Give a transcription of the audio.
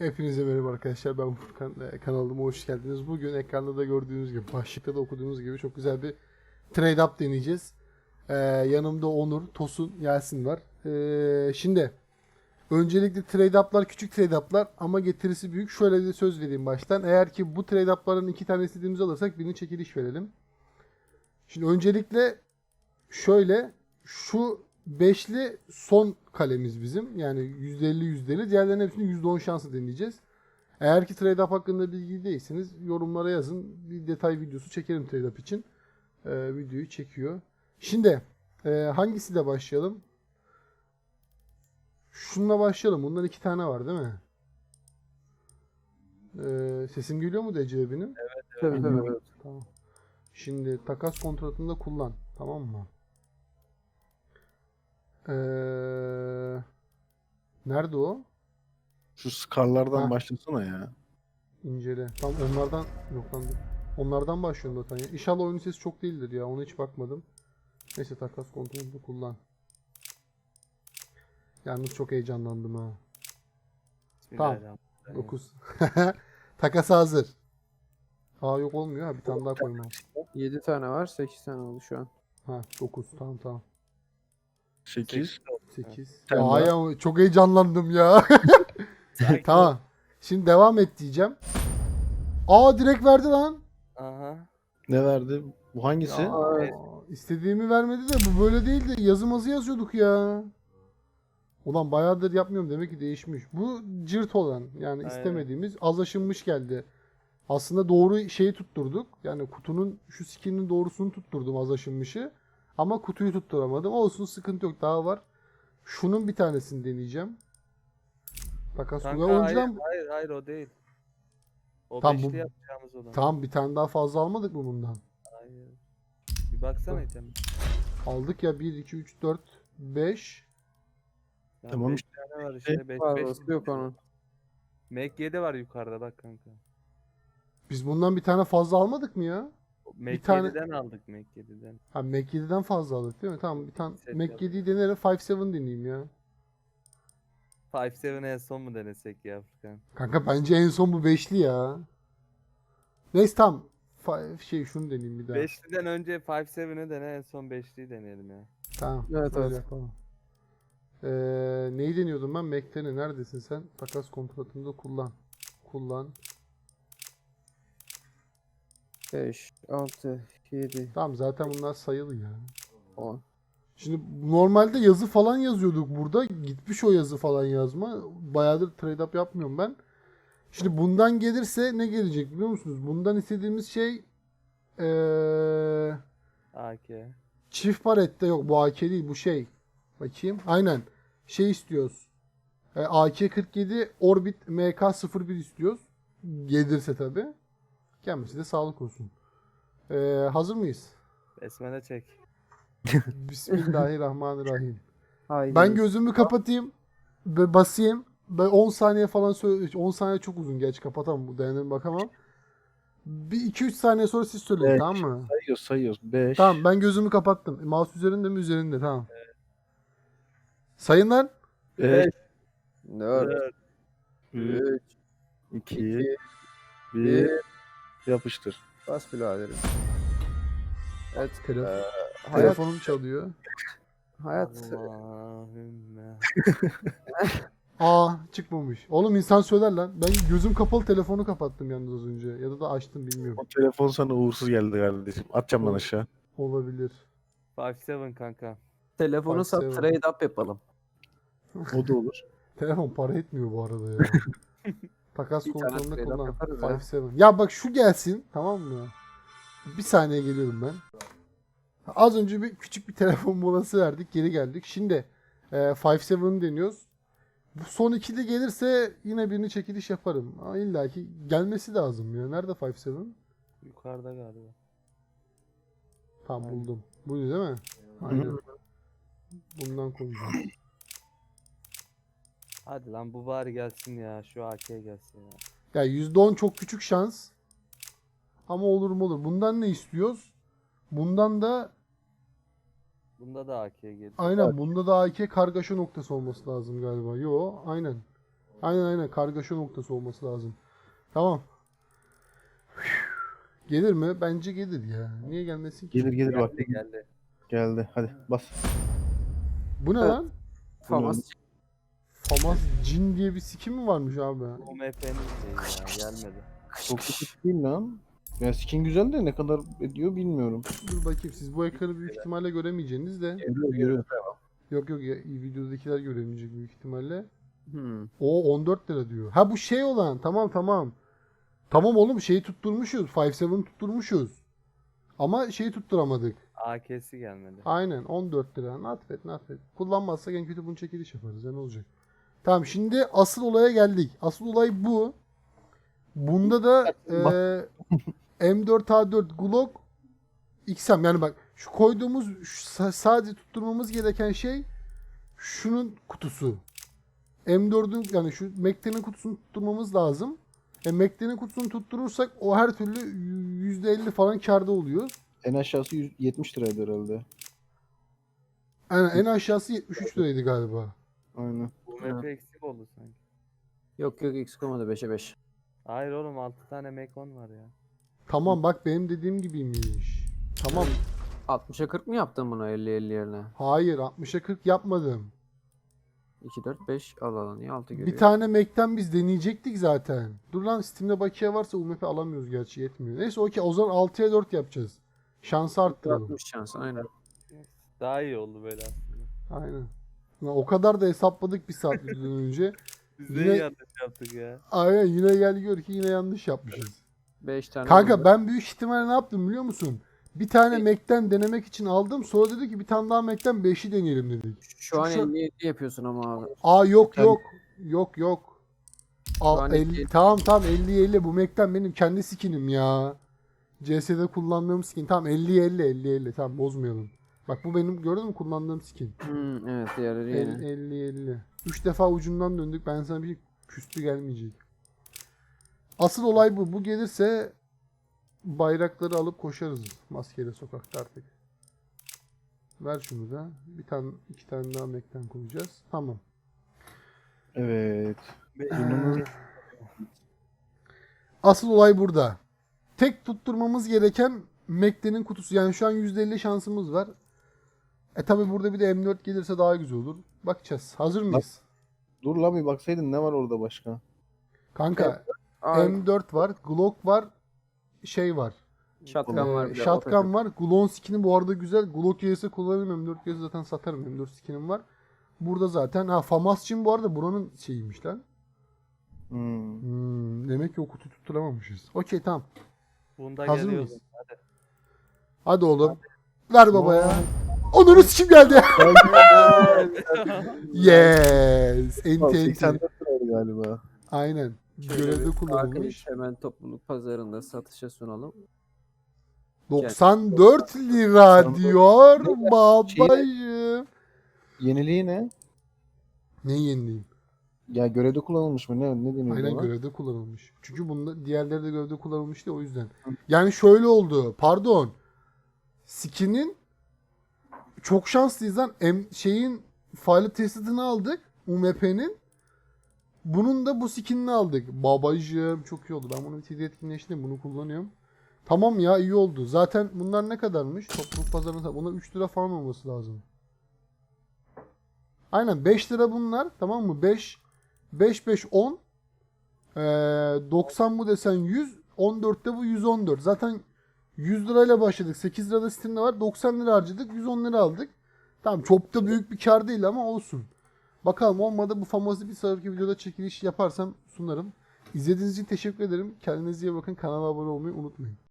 Hepinize merhaba arkadaşlar. Ben Furkan. Ee, Kanalıma hoş geldiniz. Bugün ekranda da gördüğünüz gibi, başlıkta da okuduğunuz gibi çok güzel bir trade up deneyeceğiz. Ee, yanımda Onur, Tosun, Yasin var. Ee, şimdi öncelikle trade up'lar küçük trade up'lar ama getirisi büyük. Şöyle bir söz vereyim baştan. Eğer ki bu trade up'ların iki tane istediğimizi alırsak birini çekiliş verelim. Şimdi öncelikle şöyle şu beşli son kalemiz bizim. Yani %50 %50. Diğerlerinin hepsini %10 şansı deneyeceğiz. Eğer ki trade up hakkında bilgi değilseniz yorumlara yazın. Bir detay videosu çekerim trade up için. Ee, videoyu çekiyor. Şimdi e, hangisiyle başlayalım? Şununla başlayalım. Bundan iki tane var değil mi? Ee, sesim geliyor mu Decile benim? Tabii tabii. evet. Tamam. Şimdi takas kontratında kullan. Tamam mı? Ee, nerede o? Şu skarlardan Ha. başlasana ya. İncele. Tam onlardan yok lan. Onlardan başlıyorum zaten ya. İnşallah oyunun sesi çok değildir ya. Ona hiç bakmadım. Neyse takas kontratında kullan. Yalnız çok heyecanlandım ha. Tamam. Bismillahirrahmanirrahim. 9. Takas hazır. Aa yok olmuyor ha. Bir tane daha koymam. 7 tane var, 8 tane oldu şu an. Ha 9. Tamam tamam. 8. 8. Sen Aa ya çok heyecanlandım ya. Tamam. Şimdi devam et diyeceğim. Aa direkt verdi lan. Aha. Ne verdi? Bu hangisi? Aa, Evet. istediğimi vermedi de bu böyle değildi. Yazı mazı yazıyorduk ya. Ulan bayağıdır yapmıyorum demek ki değişmiş. Bu cırt olan yani Aynen. istemediğimiz az aşınmış geldi. Aslında doğru şeyi tutturduk. Yani kutunun şu skininin doğrusunu tutturdum az aşınmışı. Ama kutuyu tutturamadım. Olsun sıkıntı yok daha var. Şunun bir tanesini deneyeceğim. Takas Kanka hayır, oyuncudan hayır hayır o değil. O Tamam, bu- yapacağımız olan. Tamam bir tane daha fazla almadık mı bundan? Hayır. Bir baksana item. Aldık ya 1, 2, 3, 4, 5. Ya Tamam beş tane var işte. 5 Fazlası yok onun. Mac 7 var yukarıda bak kanka. Biz bundan bir tane fazla almadık mı ya? Mac tane- 7'den aldık Mac 7'den. Ha Mac 7'den fazla aldık değil mi? Tamam bir tane Set Mac yap. 7'yi denerim 5-7 deneyeyim ya. 5-7 en son mu denesek ya Furkan? Kanka bence en son bu 5'li ya. Neyse tamam. Fa- şey şunu deneyeyim bir daha. 5'liden önce 5-7'ı dene en son 5'liyi deneyelim ya. Tamam. Evet, öyle evet. yapalım. Ee, neyi deniyordum ben? Mac'tene neredesin sen? Takas kontratında kullan. Kullan. 5, 6, 7, Tamam zaten bunlar sayılı ya. 10. Şimdi normalde yazı falan yazıyorduk burada. Gitmiş o yazı falan yazma. Bayağıdır trade up yapmıyorum ben. Şimdi bundan gelirse ne gelecek biliyor musunuz? Bundan istediğimiz şey ee, AK. çift parette yok bu AK değil bu şey. Bakayım. Aynen. Şey istiyoruz. E, AK-47 Orbit MK-01 istiyoruz. Gelirse tabi. Kendisi de sağlık olsun. E, hazır mıyız? Besmele çek. Bismillahirrahmanirrahim. Haydi. Ben gözümü kapatayım ve basayım. Ben 10 saniye falan söyle 10 saniye çok uzun geç kapatamam bu dayanırım bakamam. Bir 2-3 saniye sonra siz söyleyin Evet. tamam mı? Sayıyoruz sayıyoruz. 5. Tamam ben gözümü kapattım. Mouse üzerinde mi üzerinde tamam. Sayın lan. 5, 4, 3, 3, 2, 2, 1. 1. Yapıştır. Bas biraderim. Evet. Telefon, Hayat, telefonum çalıyor. hayat. Aa çıkmamış. Oğlum insan söyler lan. Ben gözüm kapalı telefonu kapattım yalnız az önce. Ya da da açtım bilmiyorum. O telefon sana uğursuz geldi kardeşim. Atacağım ben aşağı. Olabilir. 5-7 kanka. telefonu sat trade up yapalım. O da olur. Telefon para etmiyor bu arada ya. Takas Bir tane kontrolünde trade up kullan. yaparız ya. 5-7. Ya bak şu gelsin tamam mı? Bir saniye geliyorum ben. Az önce bir küçük bir telefon molası verdik. Geri geldik. Şimdi e, 5-7'ı deniyoruz. Bu son ikili gelirse yine birini çekiliş yaparım. Ama illa ki gelmesi lazım ya. Nerede 5-7? Yukarıda galiba. Aynen. buldum. Buydu değil mi? Aynen. Bundan koyacağım. Hadi lan bu bari gelsin ya. Şu AK gelsin ya. Ya %10 çok küçük şans. Ama olur mu olur. Bundan ne istiyoruz? Bundan da Bunda da AK gelir. aynen bunda da AK kargaşa noktası olması lazım galiba. Yo aynen. Aynen aynen kargaşa noktası olması lazım. Tamam. Gelir mi? Bence gelir ya. Niye gelmesin ki? Gelir gelir bak. Geldi geldi. Geldi. Hadi bas. Bu ne Evet. lan? Famas Famas cin diye bir skin mi varmış abi? Bu MP'nin ya gelmedi. Çok kötü değil lan. Ya skin güzel de ne kadar ediyor bilmiyorum. Dur bakayım siz bu ekranı büyük ihtimalle göremeyeceğiniz de. Görüyor görüyor. Yok yok ya videodakiler göremeyecek büyük ihtimalle. Hmm. O 14 lira diyor. Ha bu şey olan tamam tamam. Tamam oğlum şeyi tutturmuşuz. 5-7 tutturmuşuz. Ama şeyi tutturamadık. AK'si gelmedi. Aynen 14 lira. Natfet natfet. Kullanmazsak en kötü bunu çekiliş yaparız. Ya ne olacak? Tamam şimdi asıl olaya geldik. Asıl olay bu. Bunda da eee M4A4 Glock XM yani bak şu koyduğumuz şu sa- sadece tutturmamız gereken şey şunun kutusu. M4'ün yani şu McTen'in kutusunu tutturmamız lazım. E McTen'in kutusunu tutturursak o her türlü %50 falan karda oluyor. En aşağısı 100 70 liraydı herhalde. Aynen en aşağısı 73 liraydı galiba. Aynen. MP eksik oldu sanki. Yok yok eksik olmadı 5'e 5. Hayır oğlum 6 tane Mekon var ya. Tamam bak benim dediğim gibiymiş. Tamam. 60'a 40 mı yaptın bunu 50-50 yerine? Hayır 60'a 40 yapmadım. 2, 4, 5 al al. Niye 6 geliyor? Bir tane Mac'ten biz deneyecektik zaten. Dur lan Steam'de bakiye varsa UMP alamıyoruz gerçi yetmiyor. Neyse okey o zaman 6'ya 4 yapacağız. Şansı arttıralım. 60 şans aynen. Daha iyi oldu böyle aslında. Aynen. Lan o kadar da hesapladık bir saat önce. Biz de Yine- yanlış yaptık ya. Aynen yine gel gör ki yine yanlış yapmışız. 5 tane Kanka oldu. ben büyük ihtimalle ne yaptım biliyor musun? Bir tane Mac'ten denemek için aldım. Sonra dedi ki bir tane daha Mac'ten 5'i deneyelim dedik. Şu an Şu- 50 yapıyorsun ama abi. Aa yok Tabii. yok. Yok yok. Aa, an 50, elli- tamam tamam 50 50 bu Mac'ten benim kendi skinim ya. CS'de kullandığım skin. Tamam 50 50 50 50 tamam bozmayalım. Bak bu benim gördün mü kullandığım skin. Hmm, evet diğerleri 50 yeni. 50 50. 3 defa ucundan döndük. Ben sana bir şey küstü gelmeyecek. Asıl olay bu. Bu gelirse bayrakları alıp koşarız maskeyle sokakta artık. Ver şunu da. Bir tane iki tane daha Mac'ten koyacağız. Tamam. Evet. Asıl olay burada. Tek tutturmamız gereken McD'nin kutusu. Yani şu an %50 şansımız var. E tabi burada bir de M4 gelirse daha güzel olur. Bakacağız. Hazır mıyız? Dur lan bir baksaydın ne var orada başka? Kanka Aa, M4 var, Glock var, şey var. shotgun var. Ee, bir de, shotgun var. Glock'un skin'i bu arada güzel. Glock gelirse kullanırım. M4 gelirse zaten satarım. M4 skin'im var. Burada zaten. Ha Famas için bu arada buranın şeyiymiş lan. Hmm. Hmm, demek ki o kutu tutturamamışız. Okey tamam. Bunda Hazır geliyoruz. mıyız? Hadi. Hadi oğlum. Ver babaya. Onur'un kim geldi? yes. Enti Tamam, enti. 84 liraydı galiba. Aynen. Görevde kullanılmış. hemen topluluk pazarında satışa sunalım. 94 lira diyor babacığım. Yeniliği ne? Ne yenileyim? Ya görevde kullanılmış mı? Ne ne deniyor Aynen görevde kullanılmış. Çünkü bunda diğerleri de görevde kullanılmış diye o yüzden. Yani şöyle oldu. Pardon. Skin'in çok şanslıyız lan. Em, şeyin file testini aldık. UMP'nin. Bunun da bu skinini aldık. Babacığım çok iyi oldu. Ben bunu bir TD etkinleştireyim. Bunu kullanıyorum. Tamam ya iyi oldu. Zaten bunlar ne kadarmış? Topluluk pazarında. Buna 3 lira falan olması lazım. Aynen 5 lira bunlar. Tamam mı? 5 5 5 10 ee, 90 bu desen 100 14'te bu 114. Zaten 100 lirayla başladık. 8 lirada Steam'de var. 90 lira harcadık. 110 lira aldık. Tamam çok da büyük bir kar değil ama olsun. Bakalım olmadı bu famosu bir sonraki videoda çekiliş yaparsam sunarım. İzlediğiniz için teşekkür ederim. Kendinize iyi bakın. Kanala abone olmayı unutmayın.